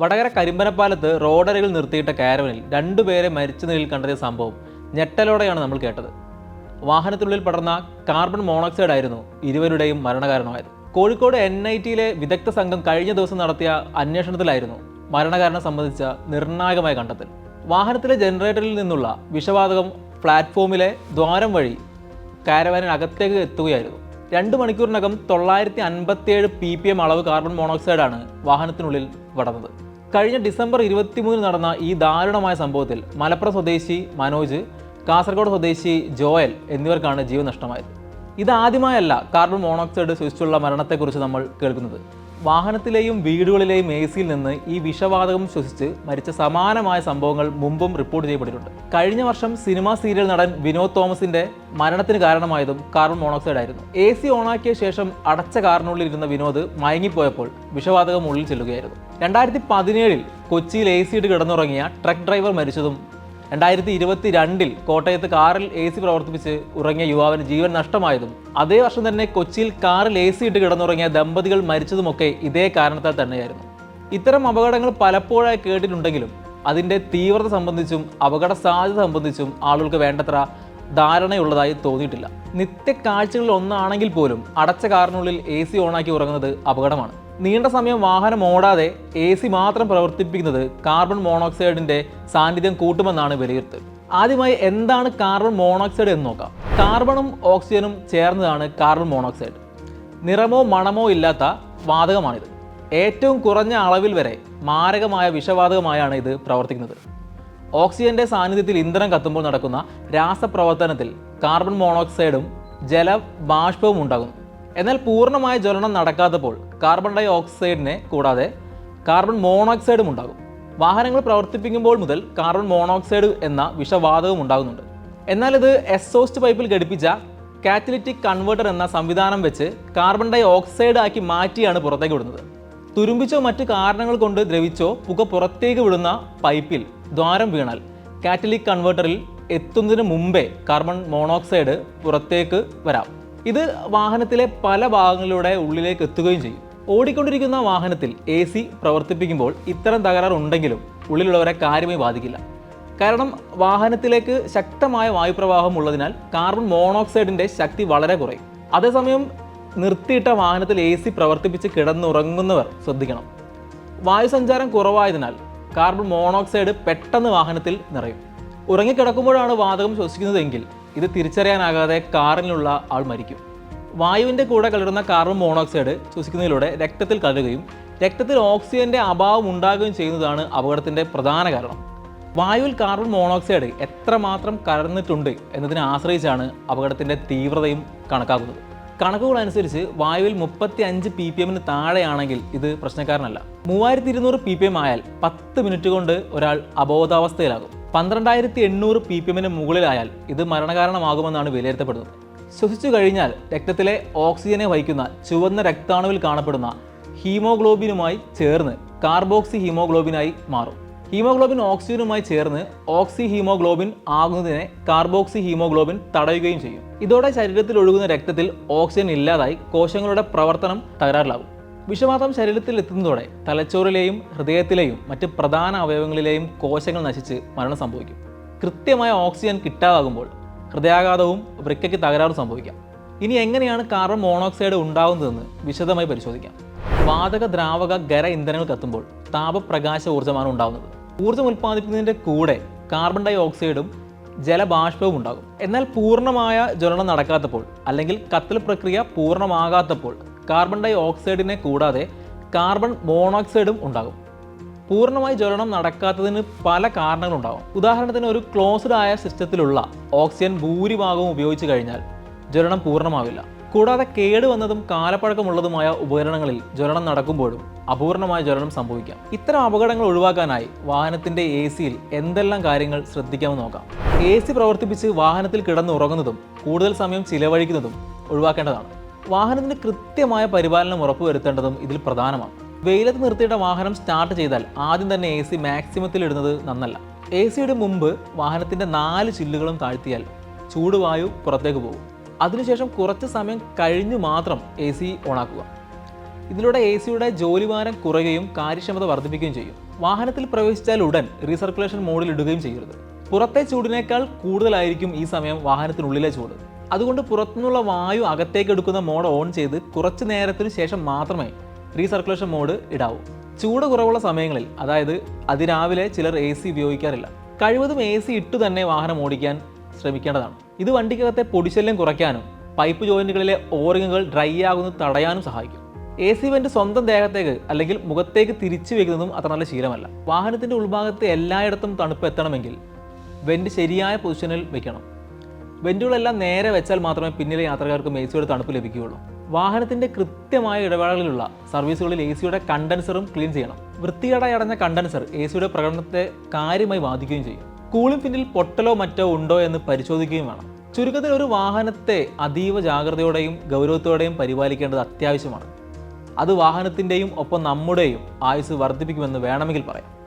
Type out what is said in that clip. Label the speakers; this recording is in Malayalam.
Speaker 1: വടകര കരിമ്പനപ്പാലത്ത് റോഡരികിൽ നിർത്തിയിട്ട കാരവനിൽ രണ്ടുപേരെ മരിച്ച നിലയിൽ കണ്ടെത്തിയ സംഭവം ഞെട്ടലോടെയാണ് നമ്മൾ കേട്ടത്. വാഹനത്തിനുള്ളിൽ പടർന്ന കാർബൺ മോണോക്സൈഡ് ആയിരുന്നു ഇരുവരുടെയും മരണകാരണമായത്. കോഴിക്കോട് എൻ ഐ ടിയിലെ വിദഗ്ധ സംഘം കഴിഞ്ഞ ദിവസം നടത്തിയ അന്വേഷണത്തിലായിരുന്നു മരണകാരണം സംബന്ധിച്ച നിർണായകമായ കണ്ടെത്തൽ. വാഹനത്തിലെ ജനറേറ്ററിൽ നിന്നുള്ള വിഷവാതകം പ്ലാറ്റ്ഫോമിലെ ദ്വാരം വഴി കാരവാനിനകത്തേക്ക് എത്തുകയായിരുന്നു. രണ്ട് മണിക്കൂറിനകം തൊള്ളായിരത്തി അൻപത്തിയേഴ് പി പി എം അളവ് കാർബൺ മോണോക്സൈഡാണ് വാഹനത്തിനുള്ളിൽ പടർന്നത് കഴിഞ്ഞ ഡിസംബർ ഇരുപത്തിമൂന്നിന് നടന്ന ഈ ദാരുണമായ സംഭവത്തിൽ മലപ്പുറം സ്വദേശി മനോജ് കാസർഗോഡ് സ്വദേശി ജോയൽ എന്നിവർക്കാണ് ജീവൻ നഷ്ടമായത്. ഇതാദ്യമായല്ല കാർബൺ മോണോക്സൈഡ് സൂക്ഷിച്ചുള്ള മരണത്തെക്കുറിച്ച് നമ്മൾ കേൾക്കുന്നത്. വാഹനത്തിലെയും വീടുകളിലെയും എ സിയിൽ നിന്ന് ഈ വിഷവാതകം ശ്വസിച്ച് മരിച്ച സമാനമായ സംഭവങ്ങൾ മുമ്പും റിപ്പോർട്ട് ചെയ്യപ്പെട്ടിട്ടുണ്ട്. കഴിഞ്ഞ വർഷം സിനിമാ സീരിയൽ നടൻ വിനോദ് തോമസിന്റെ മരണത്തിന് കാരണമായതും കാർബൺ മോണോക്സൈഡ് ആയിരുന്നു. എ സി ഓണാക്കിയ ശേഷം അടച്ച കാറിനുള്ളിൽ ഇരുന്ന വിനോദ് മയങ്ങിപ്പോയപ്പോൾ വിഷവാതകം ഉള്ളിൽ ചെല്ലുകയായിരുന്നു. രണ്ടായിരത്തി പതിനേഴിൽ കൊച്ചിയിൽ എ സി ഇട്ട് കിടന്നുറങ്ങിയ ട്രക്ക് ഡ്രൈവർ മരിച്ചതും രണ്ടായിരത്തി ഇരുപത്തി രണ്ടിൽ കോട്ടയത്ത് കാറിൽ എ സി പ്രവർത്തിപ്പിച്ച് ഉറങ്ങിയ യുവാവിന് ജീവൻ നഷ്ടമായതും അതേ വർഷം തന്നെ കൊച്ചിയിൽ കാറിൽ എ സി ഇട്ട് കിടന്നുറങ്ങിയ ദമ്പതികൾ മരിച്ചതുമൊക്കെ ഇതേ കാരണത്താൽ തന്നെയായിരുന്നു. ഇത്തരം അപകടങ്ങൾ പലപ്പോഴായി കേട്ടിട്ടുണ്ടെങ്കിലും അതിന്റെ തീവ്രത സംബന്ധിച്ചും അപകട സാധ്യത സംബന്ധിച്ചും ആളുകൾക്ക് വേണ്ടത്ര ധാരണയുള്ളതായി തോന്നിയിട്ടില്ല. നിത്യ കാഴ്ചകളിൽ ഒന്നാണെങ്കിൽ പോലും അടച്ച കാറിനുള്ളിൽ എ സി ഓണാക്കി ഉറങ്ങുന്നത് അപകടമാണ്. നീണ്ട സമയം വാഹനം ഓടാതെ എ സി മാത്രം പ്രവർത്തിപ്പിക്കുന്നത് കാർബൺ മോണോക്സൈഡിന്റെ സാന്നിധ്യം കൂട്ടുമെന്നാണ് വിലയിരുത്തൽ. ആദ്യമായി എന്താണ് കാർബൺ മോണോക്സൈഡ് എന്ന് നോക്കാം. കാർബണും ഓക്സിജനും ചേർന്നതാണ് കാർബൺ മോണോക്സൈഡ് നിറമോ മണമോ ഇല്ലാത്ത വാതകമാണിത്. ഏറ്റവും കുറഞ്ഞ അളവിൽ വരെ മാരകമായ വിഷവാതകമായാണ് ഇത് പ്രവർത്തിക്കുന്നത്. ഓക്സിജന്റെ സാന്നിധ്യത്തിൽ ഇന്ധനം കത്തുമ്പോൾ നടക്കുന്ന രാസപ്രവർത്തനത്തിൽ കാർബൺ മോണോക്സൈഡും ജലബാഷ്പവും ഉണ്ടാകുന്നു. എന്നാൽ പൂർണമായ ജ്വലനം നടക്കാത്തപ്പോൾ കാർബൺ ഡൈ ഓക്സൈഡിനെ കൂടാതെ കാർബൺ മോണോക്സൈഡും ഉണ്ടാകും. വാഹനങ്ങൾ പ്രവർത്തിപ്പിക്കുമ്പോൾ മുതൽ കാർബൺ മോണോക്സൈഡ് എന്ന വിഷവാതകം ഉണ്ടാകുന്നുണ്ട്. എന്നാൽ ഇത് എക്സോസ്റ്റ് പൈപ്പിൽ ഘടിപ്പിച്ച കാറ്റലിറ്റിക് കൺവേർട്ടർ എന്ന സംവിധാനം വെച്ച് കാർബൺ ഡൈ ഓക്സൈഡ് ആക്കി മാറ്റിയാണ് പുറത്തേക്ക് വിടുന്നത്. തുരുമ്പിച്ചോ മറ്റു കാരണങ്ങൾ കൊണ്ട് ദ്രവിച്ചോ പുക പുറത്തേക്ക് വിടുന്ന പൈപ്പിൽ ദ്വാരം വീണാൽ കാറ്റലിക് കൺവേർട്ടറിൽ എത്തുന്നതിന് മുമ്പേ കാർബൺ മോണോക്സൈഡ് പുറത്തേക്ക് വരാം. ഇത് വാഹനത്തിലെ പല ഭാഗങ്ങളിലൂടെ ഉള്ളിലേക്ക് എത്തുകയും ചെയ്യും. ഓടിക്കൊണ്ടിരിക്കുന്ന വാഹനത്തിൽ എ സി പ്രവർത്തിപ്പിക്കുമ്പോൾ ഇത്തരം തകരാർ ഉണ്ടെങ്കിലും ഉള്ളിലുള്ളവരെ കാര്യമായി ബാധിക്കില്ല. കാരണം വാഹനത്തിലേക്ക് ശക്തമായ വായുപ്രവാഹം ഉള്ളതിനാൽ കാർബൺ മോണോക്സൈഡിന്റെ ശക്തി വളരെ കുറയും. അതേസമയം നിർത്തിയിട്ട വാഹനത്തിൽ എ സി പ്രവർത്തിപ്പിച്ച് കിടന്നുറങ്ങുന്നവർ ശ്രദ്ധിക്കണം. വായുസഞ്ചാരം കുറവായതിനാൽ കാർബൺ മോണോക്സൈഡ് പെട്ടെന്ന് വാഹനത്തിൽ നിറയും. ഉറങ്ങിക്കിടക്കുമ്പോഴാണ് വാതകം ശ്വസിക്കുന്നതെങ്കിൽ ഇത് തിരിച്ചറിയാനാകാതെ കാറിനുള്ള ആൾ മരിക്കും. വായുവിന്റെ കൂടെ കലരുന്ന കാർബൺ മോണോക്സൈഡ് ശ്വസിക്കുന്നതിലൂടെ രക്തത്തിൽ കലരുകയും രക്തത്തിൽ ഓക്സിജന്റെ അഭാവം ഉണ്ടാകുകയും ചെയ്യുന്നതാണ് അപകടത്തിന്റെ പ്രധാന കാരണം. വായുവിൽ കാർബൺ മോണോക്സൈഡ് എത്രമാത്രം കലർന്നിട്ടുണ്ട് എന്നതിനെ ആശ്രയിച്ചാണ് അപകടത്തിന്റെ തീവ്രതയും കണക്കാക്കുന്നത്. കണക്കുകൾ അനുസരിച്ച് വായുവിൽ മുപ്പത്തി അഞ്ച് പി പി എമ്മിന് താഴെയാണെങ്കിൽ ഇത് പ്രശ്നക്കാരനല്ല. മൂവായിരത്തി ഇരുന്നൂറ് പി പി എം ആയാൽ പത്ത് മിനിറ്റ് കൊണ്ട് ഒരാൾ അബോധാവസ്ഥയിലാകും. പന്ത്രണ്ടായിരത്തി എണ്ണൂറ് പി പി എമ്മിന് മുകളിലായാൽ ഇത് മരണകാരണമാകുമെന്നാണ് വിലയിരുത്തപ്പെടുന്നത്. ശ്വസിച്ചു കഴിഞ്ഞാൽ രക്തത്തിലെ ഓക്സിജനെ വഹിക്കുന്ന ചുവന്ന രക്താണുവിൽ കാണപ്പെടുന്ന ഹീമോഗ്ലോബിനുമായി ചേർന്ന് കാർബോക്സി ഹീമോഗ്ലോബിനായി മാറും. ഹീമോഗ്ലോബിൻ ഓക്സിജനുമായി ചേർന്ന് ഓക്സി ഹീമോഗ്ലോബിൻ ആകുന്നതിനെ കാർബോക്സി ഹീമോഗ്ലോബിൻ തടയുകയും ചെയ്യും. ഇതോടെ ശരീരത്തിൽ ഒഴുകുന്ന രക്തത്തിൽ ഓക്സിജൻ ഇല്ലാതായി കോശങ്ങളുടെ പ്രവർത്തനം തകരാറിലാകും. വിഷവാതം ശരീരത്തിൽ എത്തുന്നതോടെ തലച്ചോറിലെയും ഹൃദയത്തിലെയും മറ്റ് പ്രധാന അവയവങ്ങളിലെയും കോശങ്ങൾ നശിച്ച് മരണം സംഭവിക്കും. കൃത്യമായ ഓക്സിജൻ കിട്ടാതാകുമ്പോൾ ഹൃദയാഘാതവും വൃക്കയ്ക്ക് തകരാറും സംഭവിക്കാം. ഇനി എങ്ങനെയാണ് കാർബൺ മോണോക്സൈഡ് ഉണ്ടാകുന്നതെന്ന് വിശദമായി പരിശോധിക്കാം. വാതക ദ്രാവക ഖര ഇന്ധനങ്ങൾ കത്തുമ്പോൾ താപപ്രകാശ ഊർജമാണ് ഉണ്ടാകുന്നത് ഊർജം ഉൽപ്പാദിപ്പിക്കുന്നതിന്റെ കൂടെ കാർബൺ ഡൈ ഓക്സൈഡും ജലബാഷ്പവും ഉണ്ടാകും. എന്നാൽ പൂർണമായ ജ്വലനം നടക്കാത്തപ്പോൾ അല്ലെങ്കിൽ കത്തൽ പ്രക്രിയ പൂർണമാകാത്തപ്പോൾ കാർബൺ ഡൈ ഓക്സൈഡിനെ കൂടാതെ കാർബൺ മോണോക്സൈഡും ഉണ്ടാകും. പൂർണമായി ജ്വലനം നടക്കാത്തതിന് പല കാരണങ്ങളുണ്ടാകും ഉദാഹരണത്തിന് ഒരു ക്ലോസ്ഡ് ആയ സിസ്റ്റത്തിലുള്ള ഓക്സിജൻ ഭൂരിഭാഗവും ഉപയോഗിച്ച് കഴിഞ്ഞാൽ ജ്വലനം പൂർണമാവില്ല. കൂടാതെ കേടുവന്നതും കാലപ്പഴക്കമുള്ളതുമായ ഉപകരണങ്ങളിൽ ജ്വലനം നടക്കുമ്പോഴും അപൂർണമായ ജ്വലനം സംഭവിക്കാം. ഇത്തരം അപകടങ്ങൾ ഒഴിവാക്കാനായി വാഹനത്തിന്റെ എ സിയിൽ എന്തെല്ലാം കാര്യങ്ങൾ ശ്രദ്ധിക്കാമെന്ന് നോക്കാം. എ സി പ്രവർത്തിപ്പിച്ച് വാഹനത്തിൽ കിടന്നുറങ്ങുന്നതും കൂടുതൽ സമയം ചിലവഴിക്കുന്നതും ഒഴിവാക്കേണ്ടതാണ്. വാഹനത്തിന് കൃത്യമായ പരിപാലനം ഉറപ്പുവരുത്തേണ്ടതും ഇതിൽ പ്രധാനമാണ്. വെയിലത്ത് നിർത്തിയിട്ട വാഹനം സ്റ്റാർട്ട് ചെയ്താൽ ആദ്യം തന്നെ എ സി മാക്സിമത്തിൽ ഇടുന്നത് നന്നല്ല. എ സിയുടെ മുമ്പ് വാഹനത്തിന്റെ നാല് ചില്ലുകളും താഴ്ത്തിയാൽ ചൂടുവായു പുറത്തേക്ക് പോകും. അതിനുശേഷം കുറച്ച് സമയം കഴിഞ്ഞു മാത്രം എ സി ഓണാക്കുക. ഇതിലൂടെ എ സിയുടെ ജോലിഭാരം കുറയുകയും കാര്യക്ഷമത വർദ്ധിപ്പിക്കുകയും ചെയ്യും. വാഹനത്തിൽ പ്രവേശിച്ചാൽ ഉടൻ റീസർക്കുലേഷൻ മോഡിൽ ഇടുകയും ചെയ്യരുത്. പുറത്തെ ചൂടിനേക്കാൾ കൂടുതലായിരിക്കും ഈ സമയം വാഹനത്തിനുള്ളിലെ ചൂട്. അതുകൊണ്ട് പുറത്തുനിന്നുള്ള വായു അകത്തേക്ക് എടുക്കുന്ന മോഡ് ഓൺ ചെയ്ത് കുറച്ച് നേരത്തിന് ശേഷം മാത്രമേ റീസർക്കുലേഷൻ മോഡ് ഇടാവൂ. ചൂട് കുറവുള്ള സമയങ്ങളിൽ അതായത് അതിരാവിലെ ചിലർ എ സി ഉപയോഗിക്കാറില്ല. കഴിവതും എ സി ഇട്ടു തന്നെ വാഹനം ഓടിക്കാൻ ശ്രമിക്കേണ്ടതാണ്. ഇത് വണ്ടിക്കകത്തെ പൊടിശല്യം കുറയ്ക്കാനും പൈപ്പ് ജോയിന്റുകളിലെ ഓറിങ്ങുകൾ ഡ്രൈ ആകുന്നത് തടയാനും സഹായിക്കും. എ സി വെന്റ് സ്വന്തം ദേഹത്തേക്ക് അല്ലെങ്കിൽ മുഖത്തേക്ക് തിരിച്ചു വെക്കുന്നതും അത്ര നല്ല ശീലമല്ല. വാഹനത്തിന്റെ ഉൾഭാഗത്ത് എല്ലായിടത്തും തണുപ്പ് എത്തണമെങ്കിൽ വെന്റ് ശരിയായ പൊസിഷനിൽ വെക്കണം. വെന്റുകളെല്ലാം നേരെ വെച്ചാൽ മാത്രമേ പിന്നിലെ യാത്രക്കാർക്ക് എ തണുപ്പ് ലഭിക്കുകയുള്ളൂ. വാഹനത്തിന്റെ കൃത്യമായ ഇടവേളകളിലുള്ള സർവീസുകളിൽ എ സിയുടെ കണ്ടൻസറും ക്ലീൻ ചെയ്യണം. വൃത്തികേടായി അടഞ്ഞ കണ്ടൻസർ എ സിയുടെ പ്രകടനത്തെ കാര്യമായി ബാധിക്കുകയും ചെയ്യും. കൂളിംഗ് പിന്നിൽ പൊട്ടലോ മറ്റോ ഉണ്ടോ എന്ന് പരിശോധിക്കുകയും വേണം. ചുരുക്കത്തിൽ ഒരു വാഹനത്തെ അതീവ ജാഗ്രതയോടെയും ഗൗരവത്തോടെയും പരിപാലിക്കേണ്ടത് അത്യാവശ്യമാണ്. അത് വാഹനത്തിന്റെയും ഒപ്പം നമ്മുടെയും ആയുസ് വർദ്ധിപ്പിക്കുമെന്ന് വേണമെങ്കിൽ പറയാം.